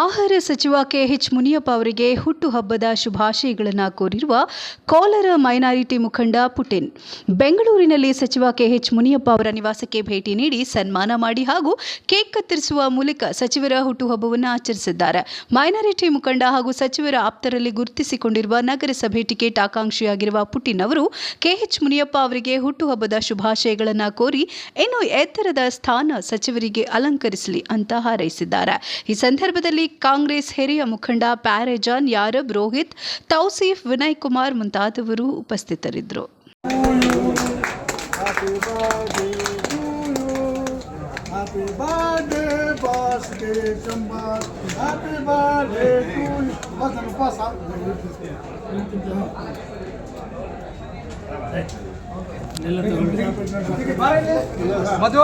ಆಹಾರ ಸಚಿವ ಕೆಎಚ್ ಮುನಿಯಪ್ಪ ಅವರಿಗೆ ಹುಟ್ಟುಹಬ್ಬದ ಶುಭಾಶಯಗಳನ್ನು ಕೋರಿರುವ ಕೋಲಾರ ಮೈನಾರಿಟಿ ಮುಖಂಡ ಪುಟಿನ್. ಬೆಂಗಳೂರಿನಲ್ಲಿ ಸಚಿವ ಕೆಎಚ್ ಮುನಿಯಪ್ಪ ಅವರ ನಿವಾಸಕ್ಕೆ ಭೇಟಿ ನೀಡಿ ಸನ್ಮಾನ ಮಾಡಿ ಹಾಗೂ ಕೇಕ್ ಕತ್ತರಿಸುವ ಮೂಲಕ ಸಚಿವರ ಹುಟ್ಟುಹಬ್ಬವನ್ನು ಆಚರಿಸಿದ್ದಾರೆ. ಮೈನಾರಿಟಿ ಮುಖಂಡ ಹಾಗೂ ಸಚಿವರ ಆಪ್ತರಲ್ಲಿ ಗುರುತಿಸಿಕೊಂಡಿರುವ ನಗರಸಭೆ ಟಿಕೆಟ್ ಆಕಾಂಕ್ಷಿಯಾಗಿರುವ ಪುಟಿನ್ ಅವರು ಕೆಎಚ್ ಮುನಿಯಪ್ಪ ಅವರಿಗೆ ಹುಟ್ಟುಹಬ್ಬದ ಶುಭಾಶಯಗಳನ್ನು ಕೋರಿ ಇನ್ನು ಎತ್ತರದ ಸ್ಥಾನ ಸಚಿವರಿಗೆ ಅಲಂಕರಿಸಲಿ ಅಂತ ಹಾರೈಸಿದ್ದಾರೆ. ಈ ಸಂದರ್ಭದಲ್ಲಿ ಕಾಂಗ್ರೆಸ್ ಹಿರಿಯ ಮುಖಂಡ ಪ್ಯಾರೇಜಾನ್ ಯಾರಬ್ ರೋಹಿತ್ ತೌಸೀಫ್ ವಿನಯ್ ಕುಮಾರ್ ಮುಂತಾದವರು ಉಪಸ್ಥಿತರಿದ್ದರು Happy birthday to you. Happy birthday, birthday, Chamba. Happy birthday to you. Basta não passa. ಮಧು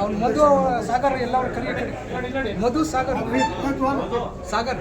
ಅವ್ನು ಮಧು ಸಾಗರ್ ಎಲ್ಲರೂ ಕರೀತಾರೆ ಮಧು ಸಾಗರ್. ಸಾಗರ್.